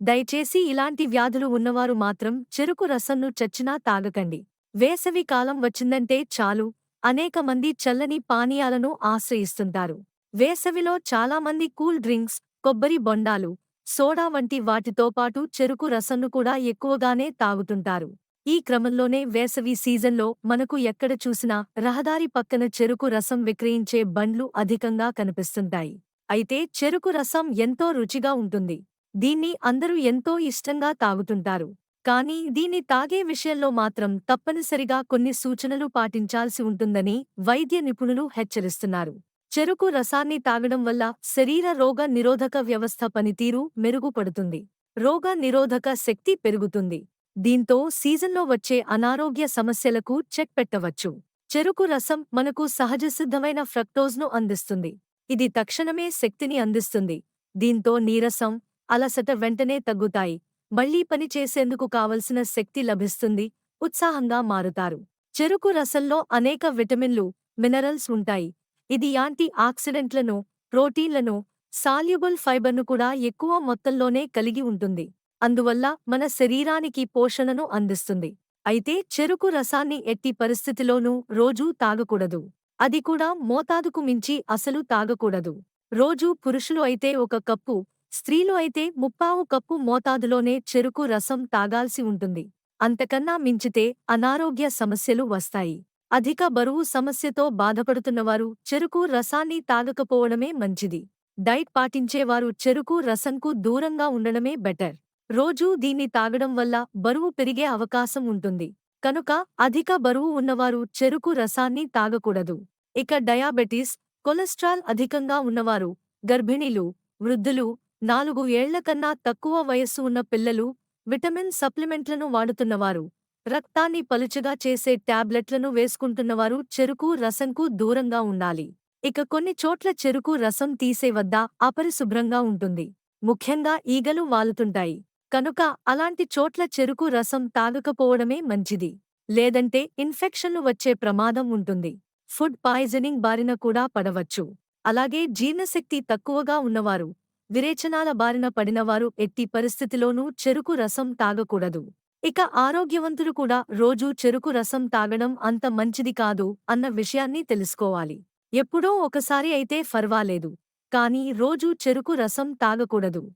దయచేసి ఇలాంటి వ్యాధులు ఉన్నవారు మాత్రం చెరుకు రసంను చచ్చినా తాగకండి. వేసవి కాలం వచ్చిందంటే చాలు అనేక మంది చల్లని పానీయాలను ఆశ్రయిస్తుంటారు. వేసవిలో చాలామంది కూల్ డ్రింక్స్ కొబ్బరి బొండాలు సోడా వంటి వాటితో పాటు చెరుకు రసంను కూడా ఎక్కువగానే తాగుతుంటారు. ఈ క్రమంలోనే వేసవి సీజన్లో మనకు ఎక్కడ చూసినా రహదారి పక్కన చెరుకు రసం విక్రయించే బండ్లు అధికంగా కనిపిస్తుంటాయి. అయితే చెరుకు రసం ఎంతో రుచిగా ఉంటుంది. దీన్ని అందరూ ఎంతో ఇష్టంగా తాగుతుంటారు. కానీ దీన్ని తాగే విషయంలో మాత్రం తప్పనిసరిగా కొన్ని సూచనలు పాటించాల్సి ఉంటుందని వైద్య నిపుణులు హెచ్చరిస్తున్నారు. చెరుకు రసాన్ని తాగడం వల్ల శరీర రోగ నిరోధక వ్యవస్థ పనితీరు మెరుగుపడుతుంది. రోగ నిరోధక శక్తి పెరుగుతుంది. దీంతో సీజన్లో వచ్చే అనారోగ్య సమస్యలకు చెక్ పెట్టవచ్చు. చెరుకు రసం మనకు సహజసిద్ధమైన ఫ్రక్టోజ్ను అందిస్తుంది. ఇది తక్షణమే శక్తిని అందిస్తుంది. దీంతో నీరసం అలసట వెంటనే తగ్గుతాయి. మళ్ళీ పని చేసేందుకు కావలసిన శక్తి లభిస్తుంది. ఉత్సాహంగా మారుతారు. చెరుకు రసంలో అనేక విటమిన్లు మినరల్స్ ఉంటాయి. ఇది యాంటీ ఆక్సిడెంట్లను ప్రోటీన్లను సాల్యుబుల్ ఫైబర్ను కూడా ఎక్కువ మొత్తంలోనే కలిగి ఉంటుంది. అందువల్ల మన శరీరానికి పోషణను అందిస్తుంది. అయితే చెరుకు రసాన్ని ఎట్టి పరిస్థితిలోనూ రోజూ తాగకూడదు. అది కూడా మోతాదుకు మించి అసలు తాగకూడదు. రోజూ పురుషులు అయితే ఒక కప్పు స్త్రీలు అయితే ముప్పావు కప్పు మోతాదులోనే చెరుకు రసం తాగాల్సి ఉంటుంది. అంతకన్నా మించితే అనారోగ్య సమస్యలు వస్తాయి. అధిక బరువు సమస్యతో బాధపడుతున్నవారు చెరుకు రసాన్ని తాగకపోవడమే మంచిది. డైట్ పాటించేవారు చెరుకు రసంకు దూరంగా ఉండడమే బెటర్. రోజూ దీన్ని తాగడం వల్ల బరువు పెరిగే అవకాశం ఉంటుంది. కనుక అధిక బరువు ఉన్నవారు చెరుకు రసాన్ని తాగకూడదు. ఇక డయాబెటీస్ కొలెస్ట్రాల్ అధికంగా ఉన్నవారు గర్భిణీలు వృద్ధులు నాలుగు ఏళ్ళ కన్నా తక్కువ వయస్సు ఉన్న పిల్లలు విటమిన్ సప్లిమెంట్లను వాడుతున్నవారు. రక్తాన్ని పలుచగా చేసే టాబ్లెట్లను వేసుకుంటున్నవారు చెరుకు రసంకు దూరంగా ఉండాలి. ఇక కొన్ని చోట్ల చెరుకు రసం తీసే వద్ద అపరిశుభ్రంగా ఉంటుంది. ముఖ్యంగా ఈగలు వాలుతుంటాయి. కనుక అలాంటి చోట్ల చెరుకు రసం తాగకపోవడమే మంచిది. లేదంటే ఇన్ఫెక్షన్లు వచ్చే ప్రమాదం ఉంటుంది. ఫుడ్ పాయిజనింగ్ బారిన కూడా పడవచ్చు. అలాగే జీర్ణశక్తి తక్కువగా ఉన్నవారు విరేచనాల బారిన పడినవారు ఎట్టి పరిస్థితిలోనూ చెరుకు రసం తాగకూడదు. ఇక ఆరోగ్యవంతులు కూడా రోజూ చెరుకు రసం తాగడం అంత మంచిది కాదు అన్న విషయాన్ని తెలుసుకోవాలి. ఎప్పుడో ఒకసారి అయితే ఫర్వాలేదు. కానీ రోజూ చెరుకు రసం తాగకూడదు.